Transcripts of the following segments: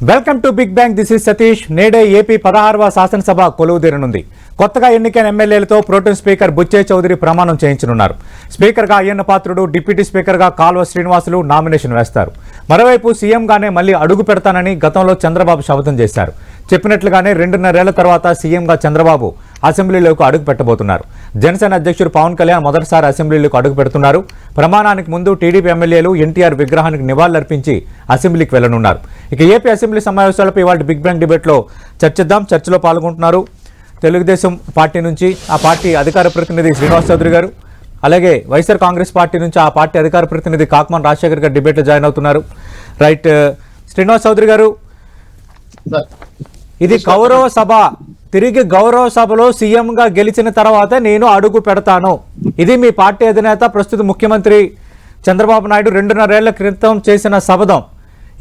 Welcome to big bang this is Satish. నేడే AP పదహారవ శాసనసభ కొలువుదీరనుంది కొత్తగా ఎన్నికైన ఎమ్మెల్యేలతో ప్రోటోన్ స్పీకర్ బుచ్చే చౌదరి ప్రమాణం చేయించనున్నారు. స్పీకర్గా అయ్యన్న పాత్రుడు డిప్యూటీ స్పీకర్గా కాల్వ శ్రీనివాసులు నామినేషన్ వేస్తారు. మరోవైపు సీఎంగానే మళ్ళీ అడుగు పెడతానని గతంలో చంద్రబాబు శపథం చేశారు. చెప్పినట్లుగానే రెండున్నరేళ్ళ తర్వాత సీఎంగా చంద్రబాబు అసెంబ్లీలోకి అడుగు పెట్టబోతున్నారు. జనసేన అధ్యక్షుడు పవన్ కళ్యాణ్ మొదటిసారి అసెంబ్లీలోకి అడుగు పెడుతున్నారు. ప్రమాణానికి ముందు టీడీపీ ఎమ్మెల్యేలు ఎన్టీఆర్ విగ్రహానికి నివాళులర్పించి అసెంబ్లీకి వెళ్ళనున్నారు ఇక ఏపీ అసెంబ్లీ సమావేశాలపై ఇవాళ బిగ్ బ్యాంగ్ డిబేట్లో చర్చిద్దాం. చర్చలో పాల్గొంటున్నారు తెలుగుదేశం పార్టీ నుంచి ఆ పార్టీ అధికార ప్రతినిధి శ్రీనివాస్ చౌదరి గారు. అలాగే వైఎస్ఆర్ కాంగ్రెస్ పార్టీ నుంచి ఆ పార్టీ అధికార ప్రతినిధి కాకమాన్ రాజశేఖర్ గారు డిబేట్లో జాయిన్ అవుతున్నారు. రైట్ శ్రీనివాస్ చౌదరి గారు ఇది గౌరవ సభ. తిరిగి గౌరవ సభలో సీఎంగా గెలిచిన తర్వాత నేను అడుగు పెడతాను. ఇది మీ పార్టీ అధినేత ప్రస్తుత ముఖ్యమంత్రి చంద్రబాబు నాయుడు రెండున్నరేళ్ళ క్రితం చేసిన శపథం.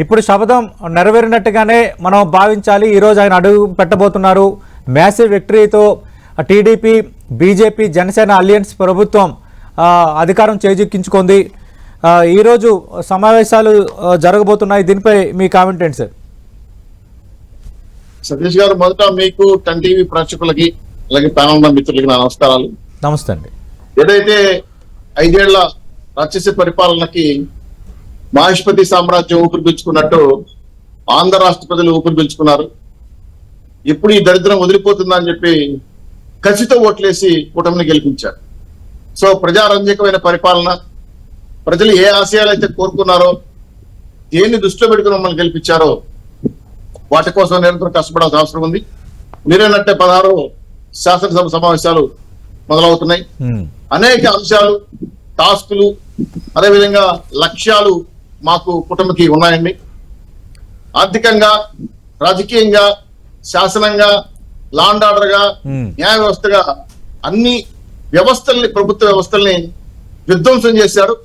ఇప్పుడు శపథం నెరవేరినట్టుగానే మనం భావించాలి. ఈరోజు ఆయన అడుగు పెట్టబోతున్నారు. మ్యాసివ్ విక్టరీతో టీడీపీ బీజేపీ జనసేన అలియన్స్ ప్రభుత్వం అధికారం చేజిక్కించుకుంది. ఈరోజు సమావేశాలు జరగబోతున్నాయి. దీనిపై మీ కామెంట్ ఏంటి సార్? సతీష్ గారు మొదట మీకు టన్ టీవీ ప్రేక్షకులకి అలాగే ప్యానల్ ఉన్న మిత్రులకి నా నమస్కారాలు. నమస్తే అండి. ఏదైతే ఐదేళ్ళ రాక్షస పరిపాలనకి మహేష్పతి సామ్రాజ్యం ఊపిరి పీల్చుకున్నట్టు ఆంధ్ర రాష్ట్ర ప్రజలు ఊపిరి పీల్చుకున్నారు. ఎప్పుడు ఈ దరిద్రం వదిలిపోతుందా అని చెప్పి కసితో ఓట్లేసి కూటమిని గెలిపించారు. సో ప్రజారంజకమైన పరిపాలన ప్రజలు ఏ ఆశయాలు అయితే కోరుకున్నారో దేన్ని దృష్టిలో పెట్టుకుని మమ్మల్ని గెలిపించారో వాటి కోసం నిరంతరం కష్టపడాల్సిన అవసరం ఉంది. మీరేనట్టే పదహారు శాసనసభ సమావేశాలు మొదలవుతున్నాయి. అనేక అంశాలు టాస్కులు అదేవిధంగా లక్ష్యాలు మాకు కుటుంబకి ఉన్నాయండి. ఆర్థికంగా రాజకీయంగా శాసనంగా లాండ్ ఆర్డర్గా. న్యాయ వ్యవస్థగా అన్ని వ్యవస్థల్ని ప్రభుత్వ వ్యవస్థల్ని విధ్వంసం చేశారు.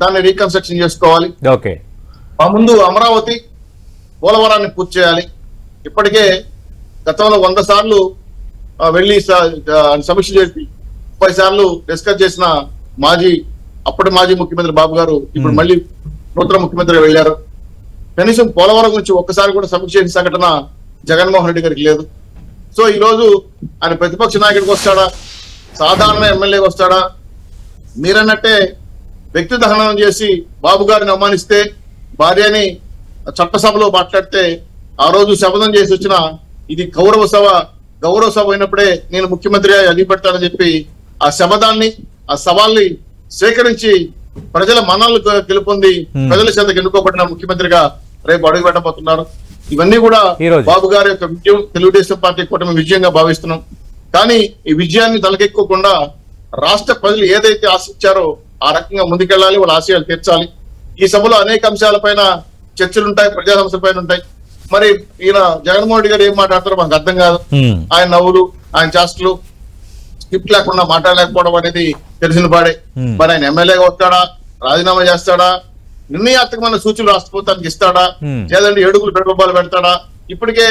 దాన్ని రీకన్స్ట్రక్షన్ చేసుకోవాలి. ఓకే. మా ముందు అమరావతి పోలవరాన్ని పూర్తి చేయాలి. ఇప్పటికే గతంలో వంద సార్లు వెళ్ళి సమీక్ష చేసి ముప్పై సార్లు డిస్కస్ చేసిన మాజీ అప్పటి మాజీ ముఖ్యమంత్రి బాబు గారు ఇప్పుడు. మళ్ళీ నూతన ముఖ్యమంత్రి వెళ్ళారు. కనీసం పోలవరం గురించి ఒక్కసారి కూడా సమీక్ష చేసిన సంఘటన జగన్మోహన్ రెడ్డి గారికి లేదు. సో ఈ రోజు ఆయన ప్రతిపక్ష నాయకుడికి వస్తాడా? సాధారణ ఎమ్మెల్యేకి వస్తాడా? మీరన్నట్టే వ్యక్తి దహనం చేసి బాబు గారిని అవమానిస్తే భార్యని చట్టసభలో మాట్లాడితే ఆ రోజు శపథం చేసి వచ్చిన ఇది గౌరవ సభ గౌరవ సభ అయినప్పుడే నేను ముఖ్యమంత్రి అడిగి పెడతానని చెప్పి ఆ శపథాన్ని ఆ సవాల్ని స్వీకరించి ప్రజల మన్నలు గెలుపొంది. ప్రజల చేత గెలుపబడిన ముఖ్యమంత్రిగా రేపు అడుగు పెట్టబోతున్నారు ఇవన్నీ కూడా. బాబు గారి యొక్క విజయం తెలుగుదేశం పార్టీ కూటమి విజయంగా భావిస్తున్నాం కానీ ఈ విజయాన్ని తలకెక్కకుండా రాష్ట్ర ప్రజలు ఏదైతే ఆశించారో ఆ రకంగా ముందుకెళ్ళాలి వాళ్ళ ఆశయాలు తీర్చాలి ఈ సభలో అనేక అంశాలపైన చర్చలు ఉంటాయి ప్రజా సమస్యలపైన ఉంటాయి మరి ఈయన జగన్మోహన్ రెడ్డి గారు ఏం మాట్లాడతారో మాకు అర్థం కాదు. ఆయన నవ్వులు ఆయన చేష్టలు స్క్రిప్ట్ లేకుండా మాట్లాడలేకపోవడం అనేది తెలిసిన పాడే. మరి ఆయన ఎమ్మెల్యేగా వస్తాడా రాజీనామా చేస్తాడా నిర్ణయాత్మకమైన సూచనలు రాష్ట్రపతానికి ఇస్తాడా. లేదంటే ఏడుగులు పెట్టుబడులు పెడతాడా? ఇప్పటికే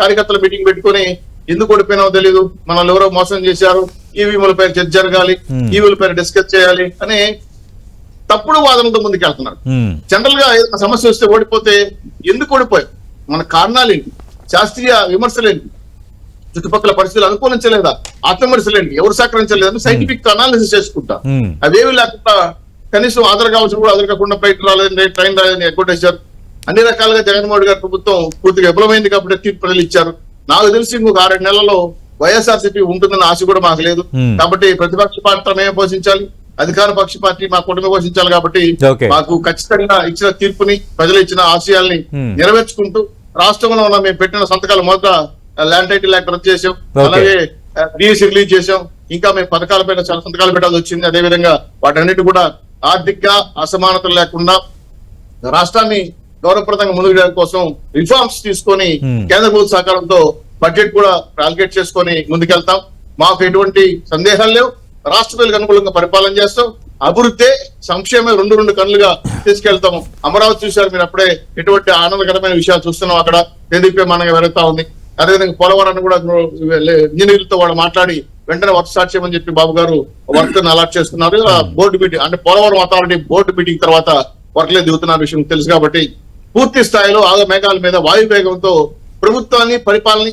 కార్యకర్తల మీటింగ్ పెట్టుకొని ఎందుకు ఓడిపోయినామో తెలియదు మనల్ని ఎవరో మోసం చేశారు. ఈవీఎంల పైన చర్చ జరగాలి. ఈవీల పైన డిస్కస్ చేయాలి అని తప్పుడు వాదనతో ముందుకెళ్తున్నారు. ఉమ్, జనరల్గా ఏదైనా సమస్య వస్తే ఓడిపోతే ఎందుకు ఓడిపోయాం మన కారణాలేంటి శాస్త్రీయ విమర్శలేంటి చుట్టుపక్కల పరిస్థితులు అనుకూలించలేదా? ఆత్మవిమర్శలేంటి? ఎవరు సహకరించలేదని సైంటిఫిక్ అనాలిసిస్ చేసుకుంటా. అవేవి లేకుండా కనీసం ఆధార్ కావాల్సిన కూడా ఆధార్ కాకుండా ఫ్లైట్ రాలేదని ట్రైన్ రాలేదని ఎగ్గొట్టేశారు. అన్ని రకాలుగా జగన్మోహన్ గారి ప్రభుత్వం పూర్తిగా విఫలమైంది కాబట్టి తీర్పు ప్రజలు ఇచ్చారు. నాకు తెలిసి ఇంకొక ఆరేడు నెలల్లో వైఎస్ఆర్సీపీ ఉంటుందన్న ఆశ కూడా మాకు లేదు. కాబట్టి ప్రతిపక్ష పాత్ర మేమే పోషించాలి? అధికార పక్ష పార్టీ మా కుటుంబం పోషించాలి కాబట్టి. మాకు ఖచ్చితంగా ఇచ్చిన తీర్పుని ప్రజలు ఇచ్చిన ఆశయాల్ని. నెరవేర్చుకుంటూ రాష్ట్రంలో ఉన్న మేము పెట్టిన సంతకాలు మొదట ల్యాండ్ టైటిల్ యాక్ట్ రద్దు చేసాం. అలాగే డిఎస్సి రిలీజ్ చేసాం ఇంకా మేము పథకాలపైన చాలా సంతకాలు పెట్టాల్సి వచ్చింది అదేవిధంగా వాటన్నిటి కూడా ఆర్థిక అసమానతలు లేకుండా రాష్ట్రాన్ని గౌరవప్రదంగా ముందుకు కోసం రిఫార్మ్స్ తీసుకొని. కేంద్ర ప్రభుత్వ సహకారంతో బడ్జెట్ కూడా అలిగేట్ చేసుకొని ముందుకెళ్తాం మాకు ఎటువంటి సందేహాలు లేవు రాష్ట్ర ప్రజలకు అనుకూలంగా పరిపాలన చేస్తాం. అభివృద్ధి సంక్షేమం రెండు రెండు కన్నులుగా తీసుకెళ్తాము. అమరావతి చూశారు మీరు అప్పుడే ఎటువంటి ఆనందకరమైన విషయాలు చూస్తున్నాం అక్కడ. దేదీప్యమానంగా వెళుతా ఉంది. అదేవిధంగా పోలవరాన్ని కూడా ఇంజనీర్లతో వాళ్ళు మాట్లాడి వెంటనే వర్క్ స్టార్ట్ చేయమని చెప్పి బాబు గారు వర్క్ అలాట్ చేస్తున్నారు. బోర్డు మీటింగ్ అంటే పోలవరం అథారిటీ బోర్డు మీటింగ్ తర్వాత వర్క్ లేదు దిగుతున్న విషయం తెలుసు కాబట్టి పూర్తి స్థాయిలో ఆగ మేఘాల మీద వాయువేగంతో ప్రభుత్వాన్ని పరిపాలన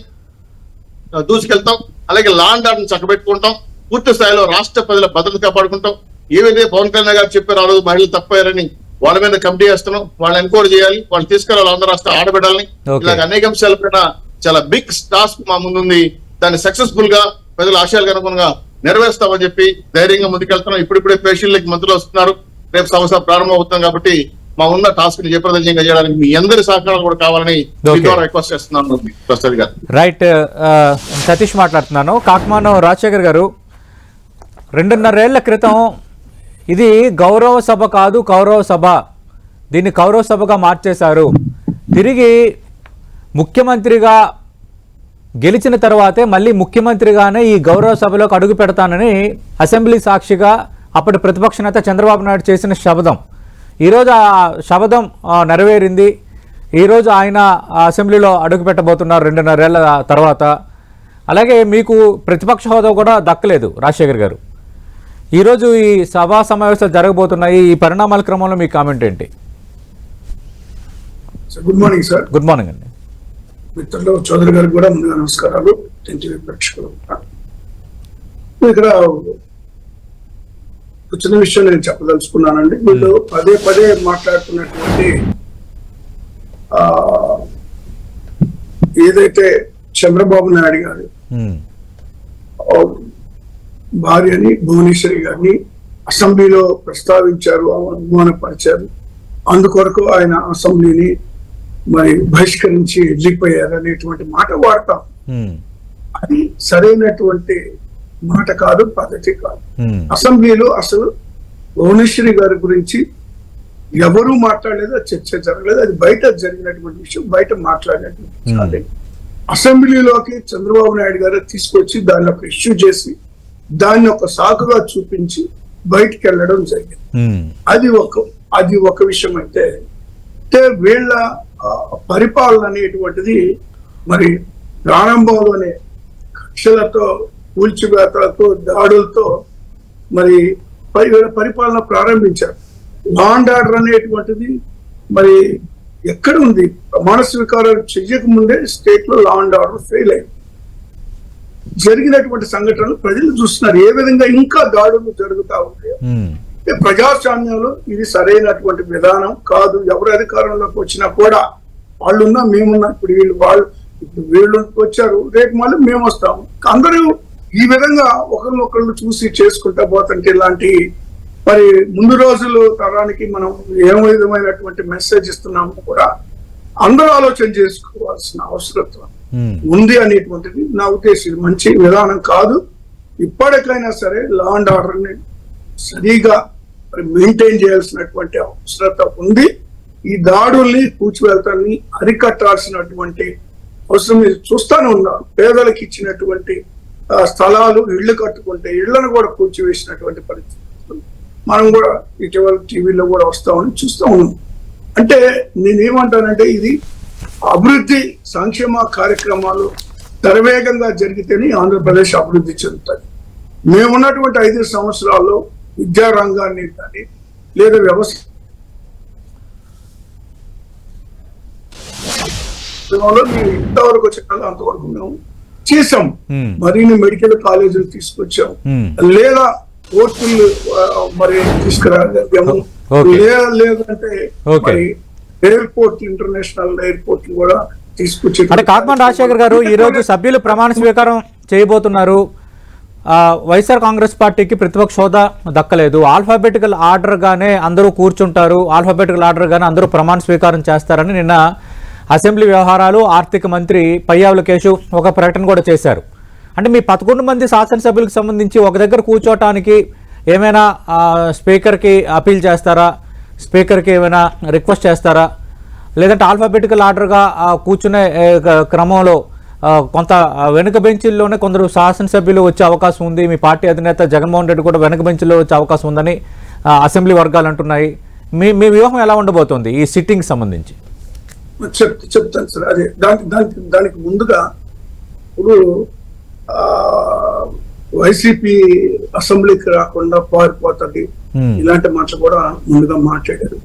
దూసుకెళ్తాం. అలాగే లాండ్ ఆర్డర్ చక్కబెట్టుకుంటాం. పూర్తి స్థాయిలో రాష్ట్ర ప్రజల భద్రత కాపాడుకుంటాం. ఏవైతే పవన్ కళ్యాణ్ గారు చెప్పారో ఆ రోజు మహిళలు తప్పారని వాళ్ళ మీద కమిటీ వేస్తున్నాం. వాళ్ళని ఎంక్వైరీ చేయాలి. వాళ్ళు తీసుకెళ్ళాలి ఆంధ్ర రాష్ట్ర ఆడబిడ్డల్ని. Okay. ఇలాగ అనేక అంశాల పైన చాలా బిగ్ టాస్క్ మా ముందుంది. దాన్ని సక్సెస్ఫుల్గా ప్రజల ఆశయాలకు అనుగుణంగా నెరవేరుస్తామని చెప్పి ధైర్యంగా ముందుకెళ్తున్నాం. ఇప్పుడిప్పుడే పేషెంట్లకి మంత్రులు వస్తున్నారు. రేపు సంవత్సరం ప్రారంభం అవుతుంది కాబట్టి మా ఉన్న టాస్క్ని జయప్రదంగా చేయడానికి మీ అందరి సహకారాలు కూడా కావాలని రిక్వెస్ట్ చేస్తున్నాను. ప్రసాద్ గారు. రైట్ ఆ, సతీష్ మాట్లాడుతున్నాను. కాకమానం రాజశేఖర్ గారు రెండున్నరేళ్ళ క్రితం ఇది గౌరవ సభ కాదు కౌరవ సభ. దీన్ని కౌరవ సభగా మార్చేశారు. తిరిగి ముఖ్యమంత్రిగా గెలిచిన తర్వాతే మళ్ళీ ముఖ్యమంత్రిగానే ఈ గౌరవ సభలోకి అడుగు పెడతానని అసెంబ్లీ సాక్షిగా అప్పటి ప్రతిపక్ష నేత చంద్రబాబు నాయుడు చేసిన శపథం. ఈరోజు ఆ శపథం నెరవేరింది. ఈరోజు ఆయన అసెంబ్లీలో అడుగు పెట్టబోతున్నారు రెండున్నరేళ్ళ తర్వాత. అలాగే మీకు ప్రతిపక్ష హోదా కూడా దక్కలేదు రాజశేఖర్ గారు. ఈరోజు ఈ సభా సమావేశాలు జరగబోతున్నాయి. ఈ పరిణామాల క్రమంలో మీ కామెంట్ ఏంటి? Good morning sir good morning అండి. మిత్రులు చౌదరి గారికి కూడా ముందుగా నమస్కారాలు. ఎన్టీవీ ప్రేక్షకులు ఇక్కడ చిన్న విషయం నేను చెప్పదలుచుకున్నానండి. వీళ్ళు పదే పదే మాట్లాడుతున్నటువంటి ఏదైతే చంద్రబాబు నాయుడు గారు భార్యని భువనేశ్వరి గారిని అసెంబ్లీలో ప్రస్తావించారు అవమానపరిచారు. అందుకొరకు ఆయన అసెంబ్లీని మరి బహిష్కరించి వెళ్ళిపోయారు అనేటువంటి మాట వాడతాం. అది సరైనటువంటి మాట కాదు పద్ధతి కాదు. అసెంబ్లీలో అసలు భువనేశ్వరి గారి గురించి ఎవరూ మాట్లాడలేదు చర్చ జరగలేదు అది బయట జరిగినటువంటి విషయం బయట మాట్లాడినటువంటి అసెంబ్లీలోకి చంద్రబాబు నాయుడు గారు తీసుకొచ్చి దాన్ని ఒక ఇష్యూ చేసి దాన్ని ఒక సాకుగా చూపించి బయటికి వెళ్ళడం జరిగింది అది ఒక అది ఒక విషయం అయితే అంటే వీళ్ళ పరిపాలన అనేటువంటిది మరి ప్రారంభంలోనే కక్షలతో కూల్చివేతలతో దాడులతో మరి వీళ్ళ పరిపాలన ప్రారంభించారు. లాండ్ ఆర్డర్ అనేటువంటిది మరి ఎక్కడ ఉంది ప్రమాణ స్వీకారం చెయ్యక ముందే స్టేట్లో లా అండ్ ఆర్డర్ ఫెయిల్ అయింది. జరిగినటువంటి సంఘటనలు ప్రజలు చూస్తున్నారు. ఏ విధంగా ఇంకా దాడులు జరుగుతా అంటే ప్రజాస్వామ్యంలో ఇది సరైనటువంటి విధానం కాదు. ఎవరు అధికారంలోకి వచ్చినా కూడా వాళ్ళున్నా మేమున్నా ఇప్పుడు వీళ్ళు వాళ్ళు ఇప్పుడు వీళ్ళు వచ్చారు. రేపు మళ్ళీ మేము వస్తాము. అందరూ ఈ విధంగా ఒకరినొకళ్ళు చూసి చేసుకుంటా పోతుంటే ఇలాంటి మరి ముందు రోజులు తరానికి మనం ఏ విధమైనటువంటి మెసేజ్ ఇస్తున్నామో కూడా అందరూ ఆలోచన చేసుకోవాల్సిన అవసరం. ఉమ్, Hmm. ఉంది అనేటువంటిది నా ఉద్దేశం. ఇది మంచి విధానం కాదు. ఇప్పటికైనా సరే లా అండ్ ఆర్డర్ని సరిగా మెయింటైన్ చేయాల్సినటువంటి అవసరత ఉంది. ఈ దాడుల్ని కూర్చివెళ్తాన్ని అరికట్టాల్సినటువంటి అవసరం మీరు చూస్తానే ఉన్నారు పేదలకు ఇచ్చినటువంటి ఆ, స్థలాలు ఇళ్ళు కట్టుకుంటే ఇళ్ళను కూడా కూల్చివేసినటువంటి పరిస్థితి మనం కూడా ఇటీవల టీవీలో కూడా వస్తామని చూస్తూ ఉన్నాం. అంటే నేనేమంటానంటే ఇది అభివృద్ధి సంక్షేమ కార్యక్రమాలు శరవేగంగా జరిగితేనే ఆంధ్రప్రదేశ్ అభివృద్ధి చెందుతుంది మేమున్నటువంటి ఐదు సంవత్సరాల్లో విద్యా రంగాన్ని కానీ లేదా మేము ఎంతవరకు చెప్పాలో అంతవరకు మేము చేసాం Hmm. మరిన్ని మెడికల్ కాలేజీలు తీసుకొచ్చాం Hmm. లేదా కోర్టులు మరి తీసుకురాగలిగాము లేదంటే. మరి ఎయిర్పోర్ట్ ఇంటర్నేషనల్ ఎయిర్పోర్ట్ కూడా తీసుకొచ్చి అంటే కాకమాన్ రాజశేఖర్ గారు ఈ రోజు సభ్యులు ప్రమాణ స్వీకారం చేయబోతున్నారు. వైఎస్ఆర్ కాంగ్రెస్ పార్టీకి ప్రతిపక్ష హోదా దక్కలేదు. ఆల్ఫాబెటికల్ ఆర్డర్ గానే అందరూ కూర్చుంటారు. ఆల్ఫాబెటికల్ ఆర్డర్ గానే అందరూ ప్రమాణ స్వీకారం చేస్తారని నిన్న అసెంబ్లీ వ్యవహారాలు ఆర్థిక మంత్రి పయ్యావుల కేశు ఒక ప్రకటన కూడా చేశారు. అంటే మీ పదకొండు మంది శాసనసభ్యులకు సంబంధించి ఒక దగ్గర కూర్చోవటానికి ఏమైనా స్పీకర్కి అపీల్ చేస్తారా? స్పీకర్కి ఏమైనా రిక్వెస్ట్ చేస్తారా? లేదంటే ఆల్ఫాబెటికల్ ఆర్డర్గా కూర్చునే క్రమంలో కొంత వెనుక బెంచీల్లోనే కొందరు శాసనసభ్యులు వచ్చే అవకాశం ఉంది. మీ పార్టీ అధినేత జగన్మోహన్ రెడ్డి కూడా వెనుక బెంచ్లో వచ్చే అవకాశం ఉందని అసెంబ్లీ వర్గాలు అంటున్నాయి. మీ మీ వ్యూహం ఎలా ఉండబోతోంది ఈ సిట్టింగ్ సంబంధించి? చెప్తాను సార్. అదే దానికి దానికి దానికి ముందుగా ఇప్పుడు వైసీపీ అసెంబ్లీకి రాకుండా పారిపోతుంది. ఇలాంటి మాటలు కూడా ముందుగా మాట్లాడారు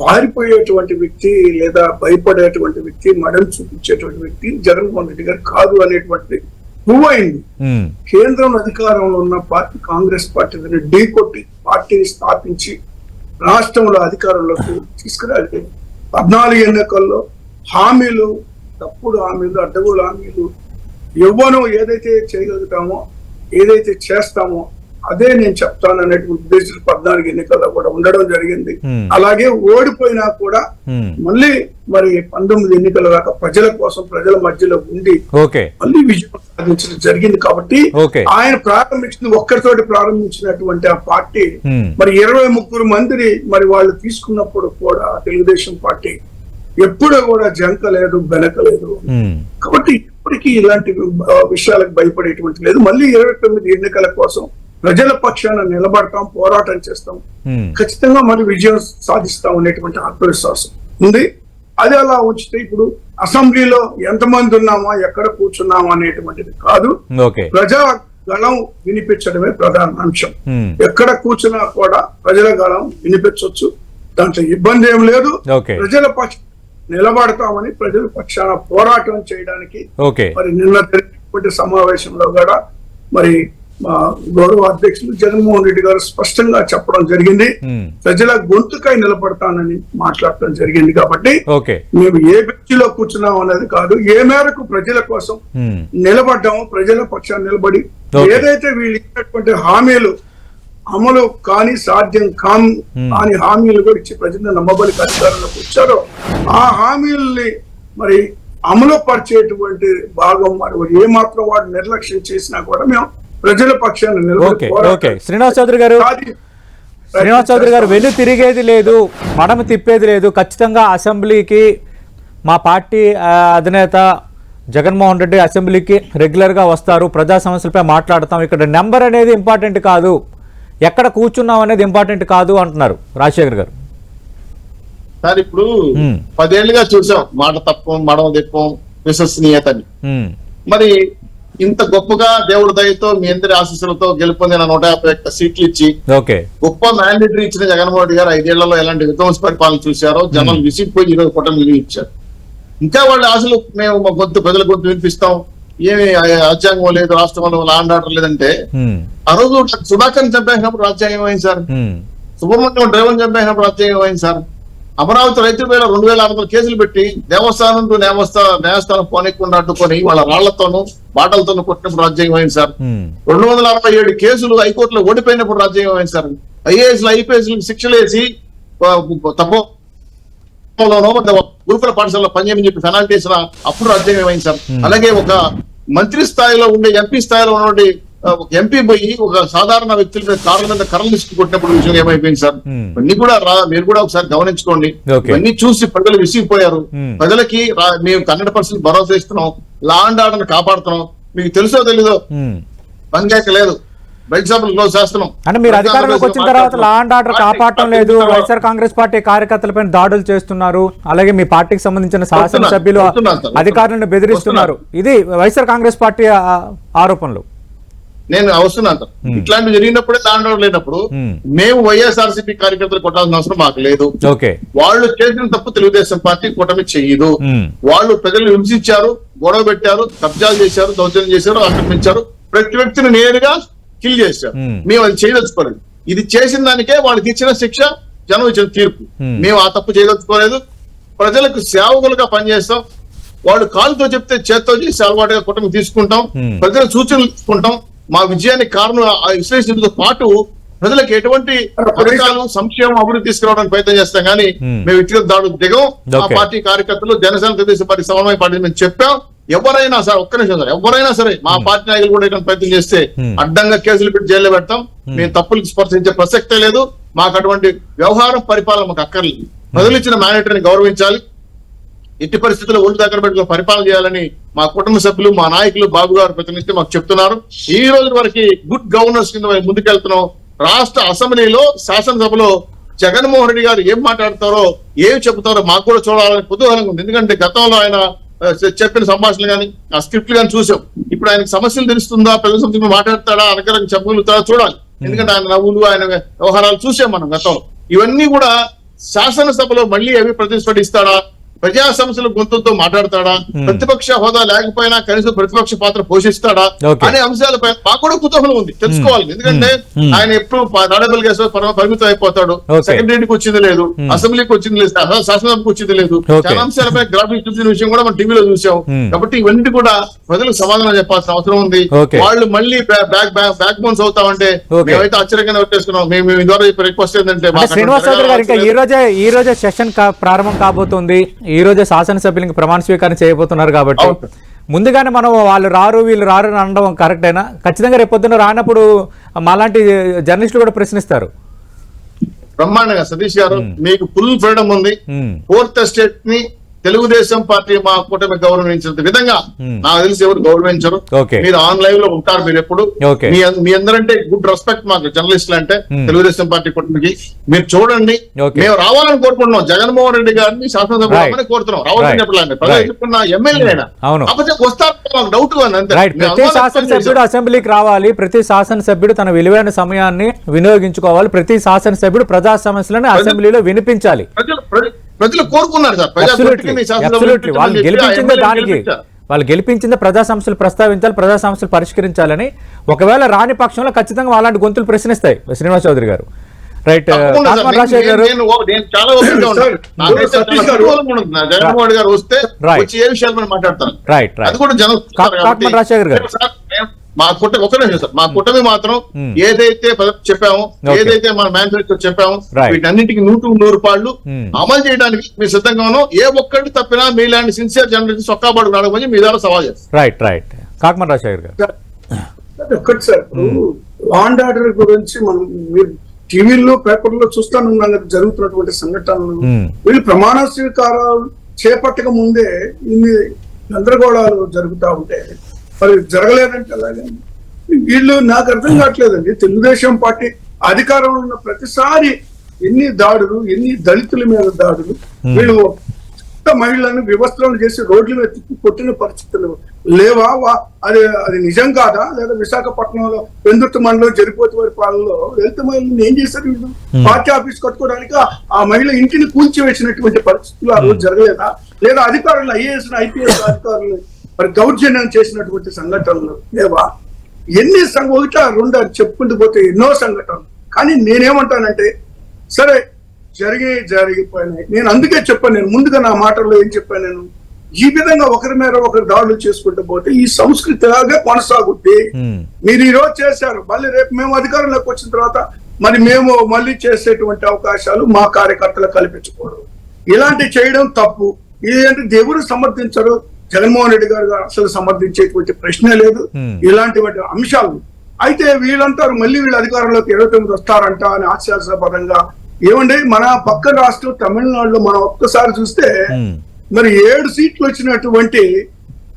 పారిపోయేటువంటి వ్యక్తి లేదా భయపడేటువంటి వ్యక్తి మడలు చూపించేటువంటి వ్యక్తి జగన్మోహన్ రెడ్డి గారు కాదు అనేటువంటి ప్రూవ్ అయింది కేంద్రం అధికారంలో ఉన్న పార్టీ కాంగ్రెస్ పార్టీ ఢీ కొట్టి పార్టీని స్థాపించి రాష్ట్రంలో అధికారంలోకి తీసుకురాలి. పద్నాలుగు ఎన్నికల్లో హామీలు తప్పుడు హామీలు అడ్డగోలు హామీలు ఇవ్వను ఏదైతే చేయగలుగుతామో ఏదైతే చేస్తామో అదే నేను చెప్తాను అనేటువంటి ఉద్దేశం పద్నాలుగు ఎన్నికల్లో కూడా ఉండడం జరిగింది. అలాగే ఓడిపోయినా కూడా. మళ్ళీ మరి పంతొమ్మిది ఎన్నికల దాకా ప్రజల కోసం ప్రజల మధ్యలో ఉండి మళ్ళీ విజయం సాధించడం జరిగింది కాబట్టి. ఆయన ప్రారంభించింది ఒక్కరితోటి ప్రారంభించినటువంటి ఆ పార్టీ. మరి ఇరవై ముగ్గురు మందిని మరి వాళ్ళు తీసుకున్నప్పుడు కూడా తెలుగుదేశం పార్టీ ఎప్పుడూ కూడా జంక లేదు బెనక లేదు కాబట్టి ఇప్పటికీ ఇలాంటి విషయాలకు భయపడేటువంటి లేదు. మళ్ళీ ఇరవై తొమ్మిది ఎన్నికల కోసం ప్రజల పక్షాన నిలబడతాం పోరాటం చేస్తాం. ఖచ్చితంగా మరి విజయం సాధిస్తాం అనేటువంటి ఆత్మవిశ్వాసం ఉంది. అది అలా ఉంచితే ఇప్పుడు అసెంబ్లీలో ఎంతమంది ఉన్నామా ఎక్కడ కూర్చున్నామా అనేటువంటిది కాదు. ప్రజా గళం వినిపించడమే ప్రధాన అంశం. ఎక్కడ కూర్చున్నా కూడా ప్రజల గళం వినిపించవచ్చు దాంట్లో ఇబ్బంది ఏం లేదు. ప్రజల పక్ష నిలబడతామని ప్రజల పక్షాన పోరాటం చేయడానికి మరి నిన్న సమావేశంలో కూడా మరి మా గౌరవ అధ్యక్షులు జగన్మోహన్ రెడ్డి గారు స్పష్టంగా చెప్పడం జరిగింది. ప్రజల గొంతుకై నిలబడతానని మాట్లాడటం జరిగింది కాబట్టి మేము ఏ బెంచ్లో కూర్చున్నాం అనేది కాదు ఏ మేరకు ప్రజల కోసం నిలబడ్డాము ప్రజల పక్షాన్ని నిలబడి. ఏదైతే వీళ్ళు ఇచ్చినటువంటి హామీలు అమలు కాని సాధ్యం కాని Hmm. కాని హామీలు కూడా ఇచ్చి ప్రజలను నమ్మబలికి అధికారంలోకి వచ్చారో. ఆ హామీల్ని మరి అమలు పరిచేటువంటి భాగం మరి ఏ మాత్రం వాడు నిర్లక్ష్యం చేసినా కూడా మేము ప్రజల పక్షాన్ని నిలబడి శ్రీనివాస్ చౌదరి గారు శ్రీనివాస్ చౌదరి గారు వెన్ను తిరిగేది లేదు మడమ తిప్పేది లేదు. ఖచ్చితంగా అసెంబ్లీకి మా పార్టీ అధినేత జగన్మోహన్ రెడ్డి అసెంబ్లీకి రెగ్యులర్గా వస్తారు. ప్రజా సమస్యలపై మాట్లాడతాం. ఇక్కడ నెంబర్ అనేది ఇంపార్టెంట్ కాదు. ఎక్కడ కూర్చున్నాం అనేది ఇంపార్టెంట్ కాదు అంటున్నారు రాజశేఖర్ గారు. సార్ ఇప్పుడు. పదేళ్ళుగా చూసాం మాట తప్పం మడమ తిప్పం విశ్వసనీయతని మరి ఇంత గొప్పగా దేవుడి దయతో మీ అందరి ఆశీస్సులతో గెలుపొందిన నూట యాభై ఒక్క సీట్లు ఇచ్చి ఓకే. గొప్ప మ్యాండేటరీ ఇచ్చిన జగన్మోహన్ రెడ్డి గారు ఐదేళ్ళలో ఎలాంటి విధ్వంస పరిపాలన చూశారో జనాలు విసిగిపోయి ఈరోజు కూటమి ఇచ్చారు ఇంకా వాళ్ళ ఆశలు మేము మా గొంతు ప్రజల గొంతు వినిపిస్తాం. ఏమి రాజ్యాంగం లేదు రాష్ట్రంలో లాండ్ ఆర్డర్ లేదంటే ఆ రోజు సుధాకర్ చంపేసినప్పుడు రాజ్యాంగం అయింది సార్? సుబ్రహ్మణ్యం డ్రైవర్ చంపేసినప్పుడు రాజ్యాంగం అయింది సార్? అమరావతి రైతు వేల రెండు వేల ఆరు వందల కేసులు పెట్టి దేవస్థానం టు న్యాయస్థా న్యాయస్థానం పోనీయకుండా అడ్డుకొని వాళ్ళ రాళ్ళతోనూ బాటలతోనూ కొట్టినప్పుడు రాజ్యాంగం అయింది సార్? రెండు వందల అరవై ఏడు కేసులు హైకోర్టులో ఓడిపోయినప్పుడు రాజ్యాంగం అయింది సార్? ఐఏఎస్ ఐపీఎస్ శిక్షలు వేసి తప్ప గురుకుల పాఠశాలలో పనిచేయమని చెప్పి పెనాల్టీ అప్పుడు రాజ్యాంగం అయింది సార్? అలాగే ఒక మంత్రి స్థాయిలో ఉండే ఎంపీ స్థాయిలో ఉన్నటువంటి ఎంపీ పోయి ఒక సాధారణ వ్యక్తుల మీద కార్ల మీద కర్రలు తీసుకు కొట్టినప్పుడు విషయం ఏమైపోయింది సార్. ఇవన్నీ కూడా రా- మీరు కూడా ఒకసారి గమనించుకోండి. ఇవన్నీ చూసి ప్రజలు విసిగిపోయారు. ప్రజలకి మేము హండ్రెడ్ పర్సెంట్ భరోసా ఇస్తున్నాం లా అండ్ ఆర్డర్ కాపాడుతున్నాం మీకు తెలుసో తెలీదో. బంగాక లేదు బయట సభలు క్లోజ్ చేస్తున్నాం అంటే మీరు అధికారంలోకి వచ్చిన తర్వాత లా అండ్ ఆర్డర్ కాపాడటం లేదు. వైఎస్ఆర్ కాంగ్రెస్ పార్టీ కార్యకర్తలపైన దాడులు చేస్తున్నారు. అలాగే మీ పార్టీకి సంబంధించిన శాసనసభ్యులు వస్తున్నాను సార్. అధికారులను బెదిరిస్తున్నారు. ఇది వైఎస్ఆర్ కాంగ్రెస్ పార్టీ ఆరోపణలు. నేను వస్తున్నాను సార్ ఇట్లాంటివి జరిగినప్పుడే దాంట్లో లేనప్పుడు Hmm. మేము వైఎస్ఆర్సీపీ కార్యకర్తలు కొట్టాల్సిన అవసరం మాకు లేదు. ఓకే. వాళ్ళు చేసిన తప్పు తెలుగుదేశం పార్టీ కూటమి చెయ్యదు Hmm. వాళ్ళు ప్రజలు హింసించారు గొడవ పెట్టారు కబ్జాలు చేశారు దౌర్జన్యం చేశారు ఆక్రమించారు. ప్రతి వ్యక్తిని నేరుగా కిల్ చేశారు Hmm. మేము అది చేయదలుచుకోలేదు ఇది చేసిన దానికే వాళ్ళకి ఇచ్చిన శిక్ష జనం ఇచ్చిన తీర్పు Hmm. మేము ఆ తప్పు చేయదలుచుకోలేదు ప్రజలకు సేవకులుగా పనిచేస్తాం వాళ్ళు కాలుతో చెప్తే చేత్తో చేసి అలవాటుగా కుటుంబం తీసుకుంటాం Hmm. ప్రజల సూచనలు తీసుకుంటాం మా విజయానికి కారణం ఆ విశ్లేషణతో పాటు ప్రజలకు ఎటువంటి పథకాలు సంక్షేమం అభివృద్ధి తీసుకురావడానికి ప్రయత్నం చేస్తాం కానీ. మేము వ్యక్తిగత దాడులు దిగం ఆ. పార్టీ కార్యకర్తలు జనసేన తెలుగుదేశం పార్టీ సమన్వయ పార్టీ మేము చెప్పాం ఎవరైనా సరే ఒక్క నిమిషం సార్ ఎవరైనా సరే మా పార్టీ నాయకులు కూడా ఇటువంటి ప్రయత్నం చేస్తే. అడ్డంగా కేసులు పెట్టి జైల్లో పెడతాం. మేము. తప్పులకు స్పర్శించే ప్రసక్తే లేదు. మాకు అటువంటి వ్యవహారం పరిపాలన మాకు అక్కర్లేదు. ప్రజలు ఇచ్చిన మేనేటర్ని గౌరవించాలి. ఎట్టి పరిస్థితుల్లో ఒళ్ళు దగ్గర పెట్టుకుని పరిపాలన చేయాలని మా కుటుంబ సభ్యులు మా నాయకులు బాబు గారు ప్రతినిధి మాకు చెప్తున్నారు. ఈ రోజు వరకు గుడ్ గవర్నెన్స్ కింద మేము ముందుకెళ్తున్నాం. రాష్ట్ర అసెంబ్లీలో శాసనసభలో జగన్మోహన్ రెడ్డి గారు ఏం మాట్లాడతారో ఏం చెబుతారో మాకు కూడా చూడాలని కుతూహలంగా ఉంది. ఎందుకంటే గతంలో ఆయన చెప్పిన సంభాషణలు కానీ ఆ స్క్రిప్ట్ కానీ చూసాం. ఇప్పుడు ఆయనకి సమస్యలు తెలుస్తుందా ప్రజల సమస్యలు మాట్లాడతాడా అనకరం చెప్పగలుగుతాడా చూడాలి. ఎందుకంటే ఆయన నవ్వులు ఆయన వ్యవహారాలు చూసాం మనం గతంలో. ఇవన్నీ కూడా శాసనసభలో మళ్ళీ అవి ప్రతిస్ఫటిస్తాడా ప్రజా సమస్యల గొంతుతో మాట్లాడతాడా? ప్రతిపక్ష హోదా లేకపోయినా కనీసం ప్రతిపక్ష పాత్ర పోషిస్తాడా. అనే అంశాలపై మాకు కూడా కుతూహలం ఉంది. తెలుసుకోవాలి. ఎందుకంటే ఆయన ఎప్పుడు నాడబుల్ కేసు పరిమితం అయిపోతాడు. సెక్రటరీకి వచ్చింది లేదు. అసెంబ్లీకి వచ్చింది లేదు. శాసనసభకు వచ్చింది లేదు. చాలా అంశాలపై గ్రాఫిక్స్ చూసిన విషయం కూడా మనం టీవీలో చూసాం. Hmm. కాబట్టి ఇవన్నీ కూడా ప్రజలకు సమాధానం చెప్పాల్సిన అవసరం ఉంది. వాళ్ళు మళ్ళీ బ్యాక్ బ్యాక్ బోన్స్ అవుతామంటే. మేమైతే ఆశ్చర్యంగా వచ్చేసుకున్నాం మేము మేము ద్వారా రిక్వెస్ట్ ఏంటంటే శ్రీనివాస్ గారు ఇంకా ఈ రోజే ఈ రోజే సెషన్ ప్రారంభం కాబోతుంది. ఈ రోజే శాసనసభ్యులకి ప్రమాణ స్వీకారం చేయబోతున్నారు కాబట్టి. ముందుగానే మనం వాళ్ళు రారు వీళ్ళు రారు అని అనడం కరెక్టేనా ఖచ్చితంగా రేపు పొద్దున్న రానప్పుడు మాలాంటి జర్నలిస్టులు కూడా ప్రశ్నిస్తారు. బ్రహ్మాండంగా సతీష్ గారు మీకు ఫుల్ ఫ్రీడమ్ ఉంది. ఫోర్త్ ఎస్టేట్ని తెలుగుదేశం పార్టీ మా కూటమి గౌరవించిన విధంగా Hmm. నాకు తెలిసి ఎవరు గౌరవించరు. మీరు ఆన్లైన్లో ఉంటారు మీరు ఎప్పుడు. మీ అందరంటే గుడ్ రెస్పెక్ట్ మాకు జర్నలిస్టులు అంటే Hmm. తెలుగుదేశం పార్టీ కూటమికి మీరు చూడండి. మేము రావాలని కోరుకుంటున్నాం జగన్మోహన్ రెడ్డి గారిని శాసనసభ. రావాలని కోరుతున్నాం రావాలని. చెప్పలేదు ఎమ్మెల్యే అయినా వస్తారు డౌట్ మేము ప్రతి శాసనసభ్యుడు. అసెంబ్లీకి రావాలి ప్రతి శాసనసభ్యుడు తన విలువైన సమయాన్ని వినియోగించుకోవాలి ప్రతి శాసనసభ్యుడు ప్రజా సమస్యలను అసెంబ్లీలో వినిపించాలి ప్రజలు కోరుకున్నారు సార్. వాళ్ళు గెలిపించిందే దానికి. వాళ్ళు గెలిపించిందే ప్రజా సమస్యలు ప్రస్తావించాలి ప్రజా సమస్యలు పరిష్కరించాలని. ఒకవేళ రాని పక్షంలో ఖచ్చితంగా అలాంటి గొంతులు ప్రశ్నిస్తాయి శ్రీనివాస్ చౌదరి గారు. రైట్ రాజశేఖర్ గారు. వస్తే ఏ విషయాలు మాట్లాడతాను రైట్ రాజశేఖర్ గారు. మా కుటుంబం ఒక నిమిషం సార్ మా కుటుంబం మాత్రం. ఏదైతే చెప్పామో. ఏదైతే మన మేనిఫెస్టో చెప్పామో. వీటన్నిటికీ నూటు నూరు పాళ్ళు. అమలు చేయడానికి మీరు సిద్ధంగా ఉన్నాం ఏ ఒక్కటి తప్పినా మీలాంటి సిన్సియర్ జర్నలిస్ట్ సొక్కాబాడు నడవని మీ ద్వారా సవాల్ చేస్తాం రైట్ రైట్ కాకమల్ రాజశేఖర్ గారు ఒక్కటి సార్ ఇప్పుడు లా అండ్ ఆర్డర్ గురించి మనం మీరు టీవీల్లో పేపర్లో చూస్తాను జరుగుతున్నటువంటి సంఘటనలు. వీళ్ళు ప్రమాణ స్వీకారాలు చేపట్టక ముందే ఇన్ని గందరగోళాలు జరుగుతా ఉంటే మరి జరగలేదంటే అలాగే. వీళ్ళు నాకు అర్థం కావట్లేదండి. తెలుగుదేశం పార్టీ అధికారంలో ఉన్న ప్రతిసారి ఎన్ని దాడులు ఎన్ని దళితుల మీద దాడులు వీళ్ళు కొత్త మహిళలను వ్యవస్థలను చేసి రోడ్ల మీద తిప్పి కొట్టిన పరిస్థితులు లేవా? వా- అది అది నిజం కాదా? లేదా విశాఖపట్నంలో వెందుర్తి మండలం జరిపోతి వారి పాలనలో దళిత మహిళలను ఏం చేశారు వీళ్ళు? పార్టీ ఆఫీస్ కట్టుకోవడానికి ఆ- ఆ మహిళ ఇంటిని కూల్చివేసినటువంటి పరిస్థితులు ఆ రోజు జరగలేదా? లేదా అధికారులు ఐఏఎస్ ఐపీఎస్ అధికారులు మరి దౌర్జన్యం చేసినటువంటి సంఘటనలు లేవా? ఎన్ని సంఘ ఒకట రెండు చెప్పుకుంటూ పోతే ఎన్నో సంఘటనలు. కానీ నేనేమంటానంటే సరే జరిగి జరిగిపోయినాయి. నేను అందుకే చెప్పాను నేను ముందుగా నా మాటల్లో ఏం చెప్పాను నేను? ఈ విధంగా ఒకరి మీద ఒకరు దాడులు చేసుకుంటూ పోతే ఈ సంస్కృతి లాగా కొనసాగుద్ది. మీరు ఈ రోజు చేశారు మళ్ళీ రేపు మేము అధికారంలోకి వచ్చిన తర్వాత మరి మేము మళ్ళీ చేసేటువంటి అవకాశాలు మా కార్యకర్తలు కల్పించుకోరు ఇలాంటి చేయడం తప్పు. ఇదేంటి దేవుడు సమర్థించరు జగన్మోహన్ రెడ్డి గారు అసలు సమర్థించేటువంటి ప్రశ్నే లేదు. ఇలాంటివంటి అంశాలు. అయితే వీళ్ళంటారు మళ్ళీ వీళ్ళు అధికారంలోకి ఇరవై తొమ్మిది వస్తారంట అని ఆశ్చర్యపదంగా ఏమండి మన పక్క రాష్ట్రం తమిళనాడులో మనం ఒక్కసారి చూస్తే. మరి ఏడు సీట్లు వచ్చినటువంటి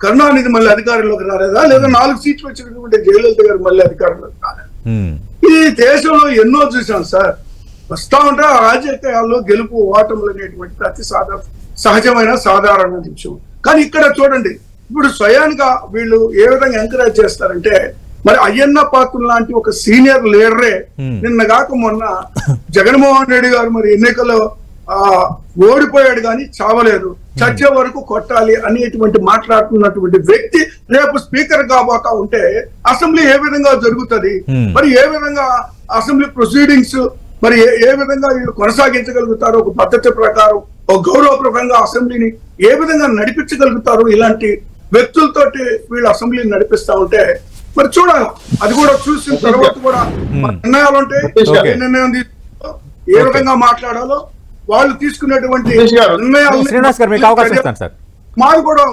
కరుణానిధి మళ్ళీ అధికారంలోకి రాలేదా? లేదా నాలుగు సీట్లు వచ్చినటువంటి జయలలిత గారు మళ్ళీ అధికారంలోకి రాలేదా. ఈ దేశంలో ఎన్నో చూసాం సార్. వస్తా ఉంటే రాజకీయాల్లో గెలుపు ఓటములు అనేటువంటి అతి సాధారణ సహజమైన సాధారణ విషయం కానీ ఇక్కడ చూడండి ఇప్పుడు స్వయానికి వీళ్ళు ఏ విధంగా ఎంకరేజ్ చేస్తారంటే మరి అయ్యన్న పాత్ర లాంటి ఒక సీనియర్ లీడరే Hmm. నిన్న కాక మొన్న జగన్మోహన్ రెడ్డి గారు మరి ఎన్నికల్లో ఆ ఓడిపోయాడు కానీ చావలేదు చచ్చే వరకు కొట్టాలి అనేటువంటి మాట్లాడుతున్నటువంటి వ్యక్తి రేపు స్పీకర్ కాబోతా ఉంటే అసెంబ్లీ ఏ విధంగా జరుగుతుంది Hmm. మరి ఏ విధంగా అసెంబ్లీ ప్రొసీడింగ్స్ మరి ఏ- ఏ విధంగా వీళ్ళు కొనసాగించగలుగుతారు ఒక పద్ధతి ప్రకారం ఒక గౌరవప్రదంగా అసెంబ్లీని ఏ విధంగా నడిపించగలుగుతారు ఇలాంటి వ్యక్తులతోటి వీళ్ళు అసెంబ్లీని నడిపిస్తా ఉంటే మరి చూడాలి అది కూడా చూసిన తర్వాత కూడా నిర్ణయాలు ఉంటాయి నిర్ణయం ఏ విధంగా మాట్లాడాలో వాళ్ళు తీసుకునేటువంటి గారు మీకు కూడా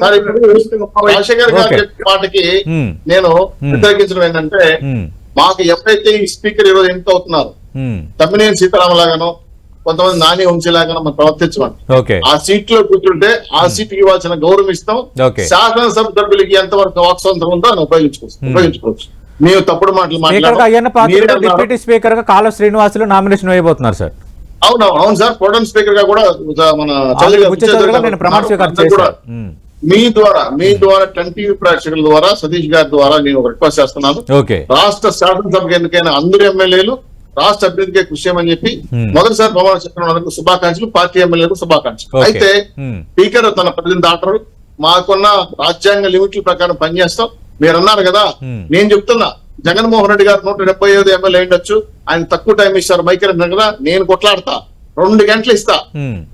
రాజశేఖర్ గారు. చెప్పిన మాటకి. నేను. వ్యతిరేకించడం ఏంటంటే. మాకు ఎవరైతే ఈ స్పీకర్ ఈరోజు ఎన్నిక అవుతున్నారు. తమ్మినేని సీతారామ లాగానో కొంతమంది నాని వంశీ లాగానో మనం ప్రవర్తించమని ఆ సీట్లో కూర్చుంటే ఆ సీట్ ఇవ్వాల్సిన గౌరవం ఇస్తాం. శాసనసభ సభ్యులకి ఎంతవరకు వాక్ స్వాతంత్రం ఉందో అని ఉపయోగించుకోవచ్చు. ఉపయోగించుకోవచ్చు. మేము తప్పుడు మాటలు. డిప్యూటీ స్పీకర్గా కాల శ్రీనివాసులు నామినేషన్ వేయబోతున్నారు సార్. అవును అవును సార్. ప్రోటన్ స్పీకర్గా కూడా మన ఉమ్. మీ ద్వారా మీ ద్వారా టెన్ టీవీ ప్రేక్షకుల ద్వారా సతీష్ గారి ద్వారా నేను రిక్వెస్ట్ చేస్తున్నాను. రాష్ట్ర శాసనసభకు ఎన్నికైన అందరు ఎమ్మెల్యేలు రాష్ట్ర అభివృద్ధికే కృషి చేయమని చెప్పి. మొదటిసారి ప్రమాణ చక్రం శుభాకాంక్షలు పార్టీ ఎమ్మెల్యేలకు శుభాకాంక్షలు. అయితే. స్పీకర్ తన ప్రతినిధి దాటరు మాకున్న రాజ్యాంగ లిమిట్ల ప్రకారం పనిచేస్తాం మీరు అన్నారు కదా. నేను చెప్తున్నా జగన్మోహన్ రెడ్డి గారు నూట డెబ్బై ఐదు ఎమ్మెల్యే ఉండొచ్చు ఆయన తక్కువ టైం ఇస్తారు మైకర్ అన్నారు కదా నేను కొట్లాడతా రెండు గంటలు ఇస్తా.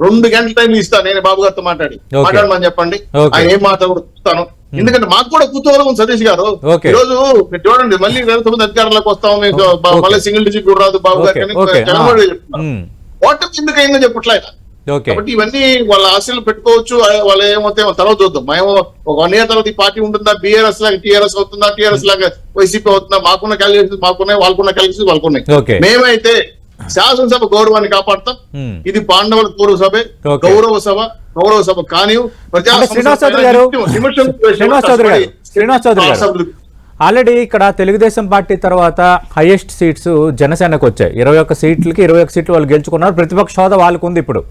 రెండు గంటల టైం ఇస్తా. నేను బాబు గారితో మాట్లాడి. మాట్లాడమని చెప్పండి. ఆయన ఏం మాట్లాడు చూస్తాను ఎందుకంటే మాకు కూడా కుతూహలం ఉంది సతీష్ గారు. ఈ రోజు మీరు చూడండి మళ్ళీ వేల తొమ్మిది అధికారంలోకి వస్తాం. మళ్ళీ సింగిల్ డిజిట్ కూడా రాదు బాబు గారు. ఓటమి ఎందుకు అయిందో చెప్పట్లే కాబట్టి ఇవన్నీ వాళ్ళ ఆశలు పెట్టుకోవచ్చు. వాళ్ళు ఏమవుతాయి ఏమో తర్వాత చూద్దాం. మేము ఒక వన్ ఇయర్ తర్వాత ఈ పార్టీ ఉంటుందా? బీఆర్ఎస్ లాగా టీఆర్ఎస్ అవుతుందా? టీఆర్ఎస్ లాగా వైసీపీ అవుతుందా? మాకున్న క్యాలిక్యులేషన్స్ మాకున్నాయి వాళ్ళకున్న క్యాలిక్యులేషన్స్ వాళ్ళకున్నాయి. మేమైతే శాసనసభ గౌరవాన్ని కాపాడతాం. ఇది పాండవుల గౌరవ సభ. గౌరవ సభ గౌరవ సభ కానీ ఆల్రెడీ ఇక్కడ తెలుగుదేశం పార్టీ తర్వాత హైయెస్ట్ సీట్స్ జనసేనకు వచ్చాయి. ఇరవై ఒక్క సీట్లకి ఇరవై ఒక్క సీట్లు వాళ్ళు గెలుచుకున్నారు. ప్రతిపక్ష హోదా వాళ్ళకు ఉంది ఇప్పుడు.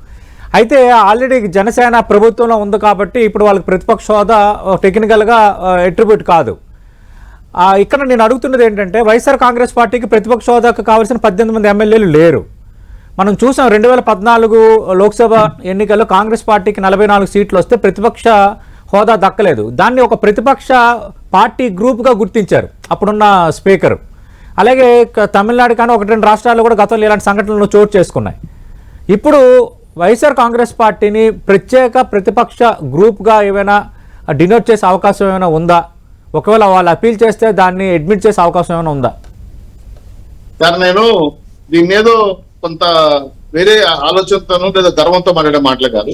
అయితే ఆల్రెడీ జనసేన ప్రభుత్వంలో ఉంది కాబట్టి ఇప్పుడు వాళ్ళకి ప్రతిపక్ష హోదా టెక్నికల్గా ఎట్రిబ్యూట్ కాదు. ఆ, ఇక్కడ నేను అడుగుతున్నది ఏంటంటే వైఎస్ఆర్ కాంగ్రెస్ పార్టీకి ప్రతిపక్ష హోదాకు కావాల్సిన పద్దెనిమిది మంది ఎమ్మెల్యేలు లేరు. మనం చూసాం రెండు వేల పద్నాలుగు లోక్సభ ఎన్నికల్లో కాంగ్రెస్ పార్టీకి నలభై నాలుగు సీట్లు వస్తే ప్రతిపక్ష హోదా దక్కలేదు. దాన్ని ఒక ప్రతిపక్ష పార్టీ గ్రూప్గా గుర్తించారు అప్పుడున్న స్పీకర్. అలాగే తమిళనాడు కానీ ఒకటి రెండు రాష్ట్రాల్లో కూడా గతంలో ఇలాంటి సంఘటనలు చోటు చేసుకున్నాయి. ఇప్పుడు వైఎస్ఆర్ కాంగ్రెస్ పార్టీని ప్రత్యేక ప్రతిపక్ష గ్రూప్గా ఏమైనా డినోట్ చేసే అవకాశం ఏమైనా ఉందా? ఒకవేళ వాళ్ళు అపీల్ చేస్తే దాన్ని అడ్మిట్ చేసే అవకాశం ఏమైనా ఉందా కానీ నేను దీన్ని ఏదో కొంత వేరే ఆలోచనతోనూ లేదా గర్వంతో మాట్లాడే మాటలే కాదు.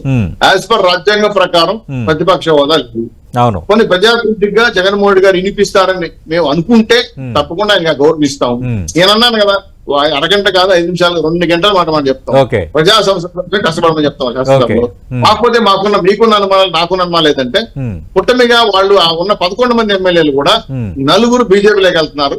యాజ్ పర్ రాజ్యాంగం ప్రకారం. ప్రతిపక్ష హోదా లేదు. అవును కొన్ని ప్రజాప్రతినిధిగా జగన్మోహన్ రెడ్డి గారు వినిపిస్తారని మేము అనుకుంటే తప్పకుండా ఆయన గౌరవిస్తాం. నేను అన్నాను కదా అరగంట కాదు ఐదు నిమిషాలు రెండు గంటల మాట మనం చెప్తాం ప్రజా సంస్థ కష్టపడమని చెప్తాం శాసనసభలో. కాకపోతే మాకున్న మీకున్న అనుమానాలు నాకున్న అనుమానాలు Hmm. పుట్టమిగా వాళ్ళు ఉన్న పదకొండు మంది ఎమ్మెల్యేలు కూడా. నలుగురు బీజేపీలోకి వెళ్తున్నారు.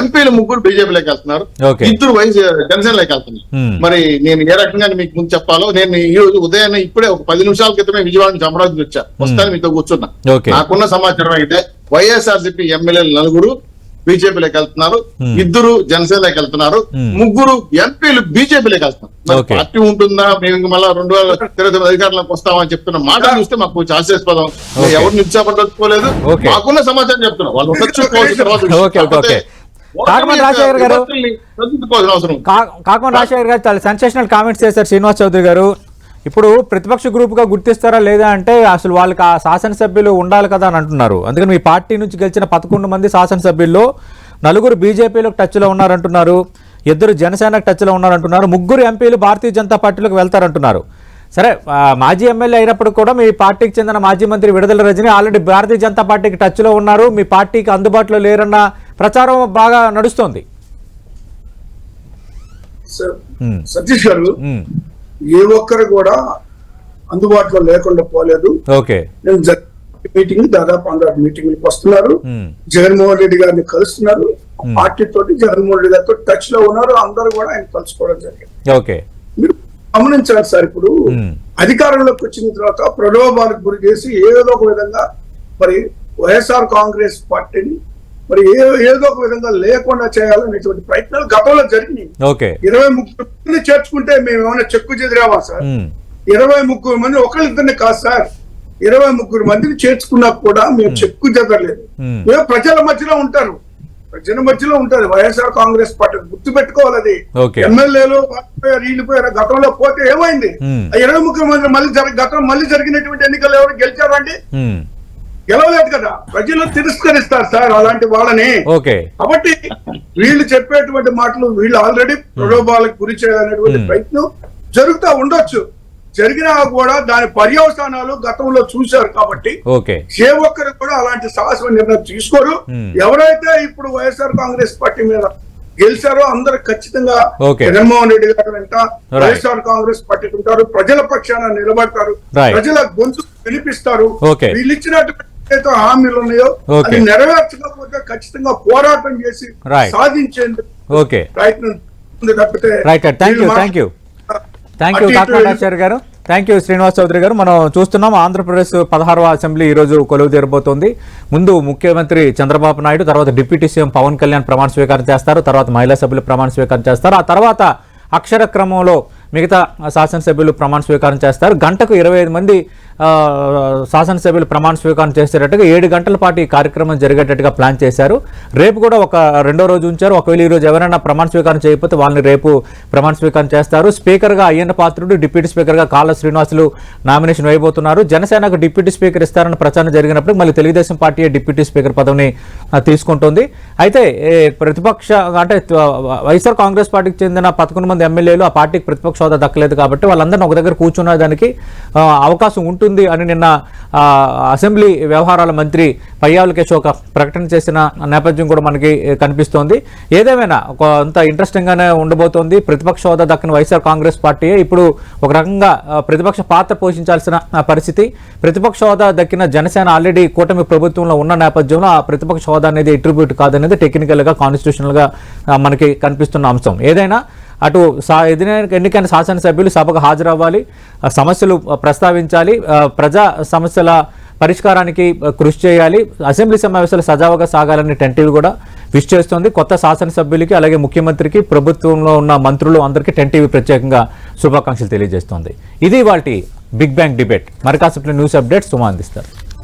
ఎంపీలు ముగ్గురు బీజేపీలోకి వెళ్తున్నారు. ఇద్దరు వైస్ జనసేనలోకి వెళ్తున్నారు. మరి నేను ఏ రకంగా మీకు ముందు చెప్పాలో నేను ఈ రోజు ఉదయాన్నే ఇప్పుడే ఒక పది నిమిషాల క్రితమే విజయవాడ నుంచి అమరావతి వచ్చా వస్తాను మీతో కూర్చున్నా. నాకున్న సమాచారం అయితే వైఎస్ఆర్సీపీ ఎమ్మెల్యేలు నలుగురు బీజేపీలోకి వెళ్తున్నారు Hmm. ఇద్దరు జనసేనలోకి వెళ్తున్నారు Hmm. ముగ్గురు ఎంపీలు బీజేపీలోకి వెళ్తున్నారు. పార్టీ ఉంటుందా మేము మళ్ళా రెండు వేల ఇరవై తొమ్మిది అధికారంలోకి వస్తామని చెప్తున్న మాట చూస్తే మాకు కొంచెం ఆశాస్పదం Okay. ఎవరు నిరుత్సాహపడకపోలేదు Okay. మాకున్న సమాచారం చెప్తున్నాం వాళ్ళు ఉండొచ్చు, కాకమాన రాజశేఖర్ గారు- విపత్తుల్ని సరిదిద్దుకోవాల్సిన అవసరం ఉంది. కా- కాకుండా రాజశేఖర్ గారు చాలా సెన్సేషనల్ కామెంట్స్ చేశారు శ్రీనివాస్ చౌదరి గారు ఇప్పుడు ప్రతిపక్ష గ్రూప్గా గుర్తిస్తారా లేదా అంటే అసలు వాళ్ళకి ఆ శాసనసభ్యులు ఉండాలి కదా అని అంటున్నారు. అందుకని మీ పార్టీ నుంచి గెలిచిన పదకొండు మంది శాసనసభ్యుల్లో నలుగురు బీజేపీలో టచ్లో ఉన్నారంటున్నారు. ఇద్దరు జనసేన టచ్లో ఉన్నారంటున్నారు. ముగ్గురు ఎంపీలు భారతీయ జనతా పార్టీలోకి వెళ్తారంటున్నారు. సరే మాజీ ఎమ్మెల్యే అయినప్పుడు కూడా మీ పార్టీకి చెందిన మాజీ మంత్రి విడుదల రజని ఆల్రెడీ భారతీయ జనతా పార్టీకి టచ్లో ఉన్నారు. మీ పార్టీకి అందుబాటులో లేరన్న ప్రచారం బాగా నడుస్తోంది. సతీష్ గారు ఏ ఒక్కరు కూడా అందుబాటులో లేకుండా పోలేదు. నేను మీటింగ్ దాదాపు అందరు మీటింగ్లకు వస్తున్నారు. జగన్మోహన్ రెడ్డి గారిని కలుస్తున్నారు. పార్టీ తోటి జగన్మోహన్ రెడ్డి గారితో టచ్లో ఉన్నారు. అందరూ కూడా ఆయన కలుసుకోవడం జరిగింది. ఓకే. మీరు గమనించాలి సార్ ఇప్పుడు. అధికారంలోకి వచ్చిన తర్వాత ప్రలోభాలకు గురి చేసి ఏదో ఒక విధంగా మరి వైఎస్ఆర్ కాంగ్రెస్ పార్టీని మరి ఏదో ఒక విధంగా లేకుండా చేయాలనేటువంటి ప్రయత్నాలు గతంలో జరిగినాయి. ఇరవై ముగ్గురు మందిని చేర్చుకుంటే మేము ఏమైనా చెక్కు చెదిరామా సార్? ఇరవై ముగ్గురు మంది ఒకళ్ళిద్దరిని కాదు సార్. ఇరవై ముగ్గురు మందిని చేర్చుకున్నా కూడా మేము చెక్కు చెదరలేదు. మ్మ్. ప్రజల మధ్యలో ఉంటారు. ప్రజల మధ్యలో ఉంటారు. వైఎస్ఆర్ కాంగ్రెస్ పార్టీ గుర్తు పెట్టుకోవాలి అది. ఎమ్మెల్యేలు వాళ్ళిపోయారు, గతంలో పోతే ఏమైంది? ఇరవై ముగ్గురు మంది మళ్ళీ గతం మళ్ళీ జరిగినటువంటి ఎన్నికలు ఎవరు గెలిచారండి? గెలవలేదు కదా ప్రజలు తిరస్కరిస్తారు సార్ అలాంటి వాళ్ళని ఓకే కాబట్టి వీళ్ళు చెప్పేటువంటి మాటలు వీళ్ళు ఆల్రెడీ ప్రలోభాలకు గురి చేయాలనేటువంటి. ప్రయత్నం జరుగుతూ ఉండొచ్చు జరిగినా కూడా దాని పర్యవసానాలు గతంలో చూశారు కాబట్టి ఏ ఒక్కరు కూడా అలాంటి సాహస నిర్ణయం తీసుకోరు. ఎవరైతే ఇప్పుడు వైఎస్ఆర్ కాంగ్రెస్ పార్టీ మీద గెలిచారో అందరూ ఖచ్చితంగా. జగన్మోహన్ రెడ్డి గారు వెంట. వైఎస్ఆర్ కాంగ్రెస్ పార్టీకి ఉంటారు ప్రజల పక్షాన నిలబడతారు. ప్రజల గొంతు వినిపిస్తారు. వీళ్ళు ఇచ్చినటువంటి ఏదైతే హామీలు ఉన్నాయో. అది నెరవేర్చకపోతే ఖచ్చితంగా పోరాటం చేసి. సాధించేందుకు ఓకే. ప్రయత్నం తప్పితే right thank you thank you thank you గారు. థ్యాంక్ యూ శ్రీనివాస్ చౌదరి గారు. మనం చూస్తున్నాం ఆంధ్రప్రదేశ్ పదహారవ అసెంబ్లీ ఈ రోజు కొలువు తీరబోతోంది. ముందు ముఖ్యమంత్రి చంద్రబాబు నాయుడు తర్వాత డిప్యూటీ సీఎం పవన్ కళ్యాణ్ ప్రమాణ స్వీకారం చేస్తారు తర్వాత మహిళా సభ్యులు ప్రమాణ స్వీకారం చేస్తారు ఆ తర్వాత అక్షర క్రమంలో మిగతా శాసనసభ్యులు ప్రమాణ స్వీకారం చేస్తారు. గంటకు ఇరవై ఐదు మంది శాసనసభ్యులు ప్రమాణ స్వీకారం చేసేటట్టుగా ఏడు గంటల పాటు ఈ కార్యక్రమం జరిగేటట్టుగా ప్లాన్ చేశారు. రేపు కూడా ఒక రెండో రోజు ఉంచారు. ఒకవేళ ఈ రోజు ఎవరైనా ప్రమాణ స్వీకారం చేయకపోతే వాళ్ళని రేపు ప్రమాణ స్వీకారం చేస్తారు. స్పీకర్గా అయ్యన్న పాత్రుడు డిప్యూటీ స్పీకర్గా కాళ్ళ శ్రీనివాసులు నామినేషన్ వేయబోతున్నారు. జనసేనకు డిప్యూటీ స్పీకర్ ఇస్తారన్న ప్రచారం జరిగినప్పుడు మళ్ళీ తెలుగుదేశం పార్టీ డిప్యూటీ స్పీకర్ పదవిని తీసుకుంటుంది. అయితే ఏ, ప్రతిపక్ష అంటే వైఎస్ఆర్ కాంగ్రెస్ పార్టీకి చెందిన పదకొండు మంది ఎమ్మెల్యేలు ఆ పార్టీకి ప్రతిపక్ష హోదా దక్కలేదు కాబట్టి వాళ్ళందరినీ ఒక దగ్గర కూర్చున్న దానికి అవకాశం ఉంటుంది. అని నిన్న అసెంబ్లీ వ్యవహారాల మంత్రి పయ్యావుల కేశవ్ ఒక ప్రకటన చేసిన నేపథ్యం కూడా మనకి కనిపిస్తోంది. ఏదేమైనా కొంత ఇంట్రెస్టింగ్ గానే ఉండబోతోంది. ప్రతిపక్ష హోదా దక్కిన వైఎస్ఆర్ కాంగ్రెస్ పార్టీ ఇప్పుడు ఒక రకంగా ప్రతిపక్ష పాత్ర పోషించాల్సిన పరిస్థితి. ప్రతిపక్ష హోదా దక్కిన జనసేన ఆల్రెడీ కూటమి ప్రభుత్వంలో ఉన్న నేపథ్యంలో ఆ ప్రతిపక్ష హోదా అనేది ఎట్రిబ్యూట్ కాదనేది టెక్నికల్గా కాన్స్టిట్యూషనల్గా మనకి కనిపిస్తున్న అంశం. ఏదైనా అటు సా ఎన్నికైన శాసనసభ్యులు సభకు హాజరవ్వాలి సమస్యలు ప్రస్తావించాలి ప్రజా సమస్యల పరిష్కారానికి కృషి చేయాలి అసెంబ్లీ సమావేశాలు సజావుగా సాగాలని టెంటీవీ కూడా విష్ చేస్తోంది. కొత్త శాసనసభ్యులకి అలాగే ముఖ్యమంత్రికి ప్రభుత్వంలో ఉన్న మంత్రులు అందరికీ టెంటీవీ ప్రత్యేకంగా శుభాకాంక్షలు తెలియజేస్తోంది. ఇది వాటి బిగ్ బ్యాంగ్ డిబేట్. మరి కాసేపు న్యూస్ అప్డేట్స్ సుమా అందిస్తారు.